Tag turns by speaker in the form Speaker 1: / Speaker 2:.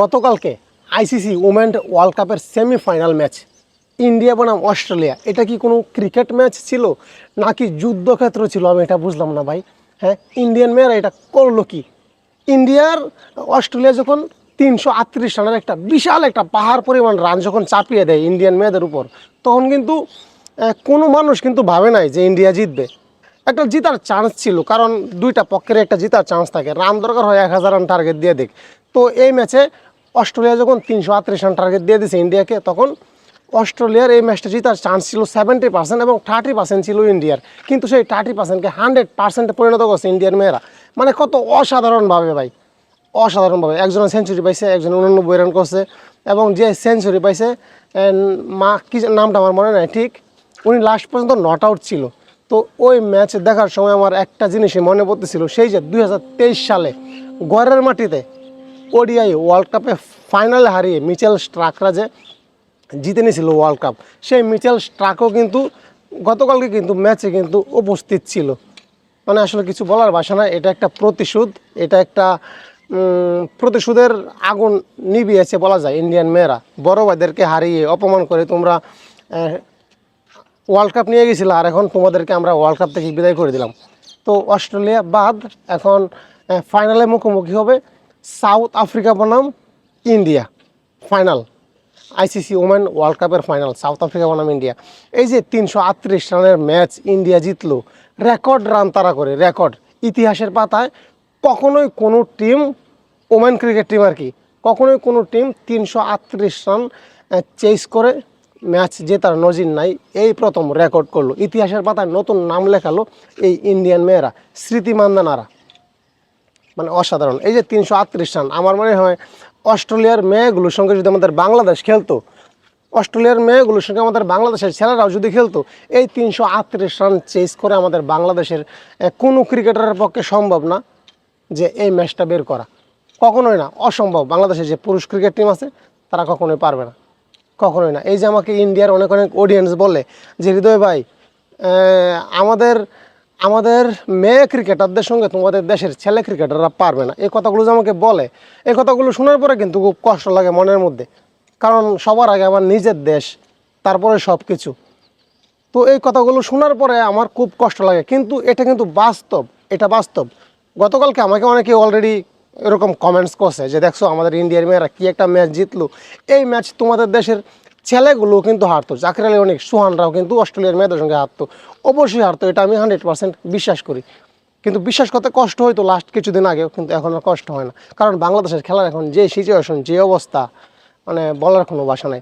Speaker 1: গতকালকে ICC women world কাপের semifinal match. India বনাম অস্ট্রেলিয়া। এটা কি কোনো ক্রিকেট ম্যাচ ছিল নাকি যুদ্ধক্ষেত্র ছিল? আমি এটা বুঝলাম না ভাই। হ্যাঁ ইন্ডিয়ান মেয়েরা এটা করল কি? ইন্ডিয়ার অস্ট্রেলিয়া যখন তিনশো আটত্রিশ রানের একটা বিশাল একটা পাহাড় পরিমাণ রান যখন চাপিয়ে দেয় ইন্ডিয়ান মেয়েদের উপর, তখন কিন্তু কোনো মানুষ কিন্তু ভাবে নাই যে ইন্ডিয়া জিতবে। একটা জিতার চান্স ছিল, কারণ দুইটা পক্ষের একটা জিতার চান্স থাকে। রান দরকার হয় এক হাজার রান টার্গেট দিয়ে দিক। তো এই ম্যাচে অস্ট্রেলিয়া যখন তিনশো আটত্রিশ রান টার্গেট দিয়ে দিয়েছে ইন্ডিয়াকে, তখন অস্ট্রেলিয়ার এই ম্যাচটা জিতার চান্স ছিল সেভেন্টি পার্সেন্ট এবং থার্টি পার্সেন্ট ছিল ইন্ডিয়ার। কিন্তু সেই থার্টি পার্সেন্টকে হান্ড্রেড পার্সেন্টে পরিণত করছে ইন্ডিয়ার মেয়েরা। মানে কত অসাধারণভাবে ভাই, অসাধারণভাবে। একজন সেঞ্চুরি পাইছে, একজন উননব্বই রান করছে এবং যে সেঞ্চুরি পাইছে মা, কি নামটা আমার মনে নাই, ঠিক? উনি লাস্ট পর্যন্ত নট আউট ছিল। তো ওই ম্যাচ দেখার সময় আমার একটা জিনিসই মনে পড়তেছিল, সেই যে দুই হাজার তেইশ সালে গড়ের মাটিতে ওডিআই ওয়ার্ল্ড কাপে ফাইনালে হারিয়ে মিচেল স্ট্রাকরা যে জিতে নিয়েছিল ওয়ার্ল্ড কাপ সেই মিচেল স্ট্রাকও কিন্তু গতকালকে কিন্তু ম্যাচে কিন্তু উপস্থিত ছিল। মানে আসলে কিছু বলার বাসা না এটা একটা প্রতিশোধ, এটা একটা প্রতিশোধের আগুন নিভিয়েছে বলা যায় ইন্ডিয়ান মেয়েরা। বড় ভাইদেরকে হারিয়ে অপমান করে তোমরা ওয়ার্ল্ড কাপ নিয়ে গেছিল আর এখন তোমাদেরকে আমরা ওয়ার্ল্ড কাপ থেকে বিদায় করে দিলাম। তো অস্ট্রেলিয়া বাদ, এখন ফাইনালে মুখোমুখি হবে। সাউথ আফ্রিকা বনাম। India final ICC women world কাপের ফাইনাল সাউথ আফ্রিকা বনাম ইন্ডিয়া এই যে তিনশো আটত্রিশ রানের ম্যাচ ইন্ডিয়া জিতলো রেকর্ড রান তারা করে রেকর্ড ইতিহাসের পাতায় কখনোই কোনো টিম ওমেন ক্রিকেট টিম আর কি, কখনোই কোনো টিম তিনশো আটত্রিশ রান চেস করে ম্যাচ জেতার নজির নাই, এই প্রথম রেকর্ড করল। ইতিহাসের পাতায় নতুন নাম লেখালো এই ইন্ডিয়ান মেয়েরা স্মৃতি মান্দানারা মানে অসাধারণ। এই যে তিনশো আটত্রিশ রান, আমার মনে হয় অস্ট্রেলিয়ার মেয়েগুলোর সঙ্গে যদি আমাদের বাংলাদেশ খেলতো, অস্ট্রেলিয়ার মেয়েগুলোর সঙ্গে আমাদের বাংলাদেশের ছেলেরাও যদি খেলতো, এই তিনশো আটত্রিশ রান চেস করে আমাদের বাংলাদেশের কোনো ক্রিকেটারের পক্ষে সম্ভব না যে এই ম্যাচটা বের করা। কখনোই না, অসম্ভব। বাংলাদেশের যে পুরুষ ক্রিকেট টিম আছে, তারা কখনোই পারবে না। কখনোই না। এই যে আমাকে ইন্ডিয়ার অনেক অনেক অডিয়েন্স বলে যে, হৃদয় ভাই আমাদের আমাদের মেয়ে ক্রিকেটারদের সঙ্গে তোমাদের দেশের ছেলে ক্রিকেটাররা পারবে না। এই কথাগুলো যে আমাকে বলে, এই কথাগুলো শোনার পরে কিন্তু খুব কষ্ট লাগে মনের মধ্যে। কারণ সবার আগে আমার নিজের দেশ, তারপরে সব কিছু তো এই কথাগুলো শোনার পরে আমার খুব কষ্ট লাগে। কিন্তু এটা কিন্তু বাস্তব, এটা বাস্তব। গতকালকে আমাকে অনেকে অলরেডি এরকম কমেন্টস করছে যে, দেখছ, আমাদের ইন্ডিয়ার মেয়েরা কি একটা ম্যাচ জিতলো? এই ম্যাচ তোমাদের দেশের ছেলেগুলো কিন্তু হারতো। জাকির আলী অনেক সুহানরাও কিন্তু অস্ট্রেলিয়ার মেয়েদের সঙ্গে হারতো। অবশ্যই হারতো, এটা আমি হান্ড্রেড পার্সেন্ট বিশ্বাস করি। কিন্তু বিশ্বাস করতে কষ্ট হয়তো লাস্ট কিছুদিন আগেও, কিন্তু এখন আর কষ্ট হয় না। কারণ বাংলাদেশের খেলার এখন যে সিচুয়েশন যে অবস্থা মানে বলার কোনো ভাষা নাই।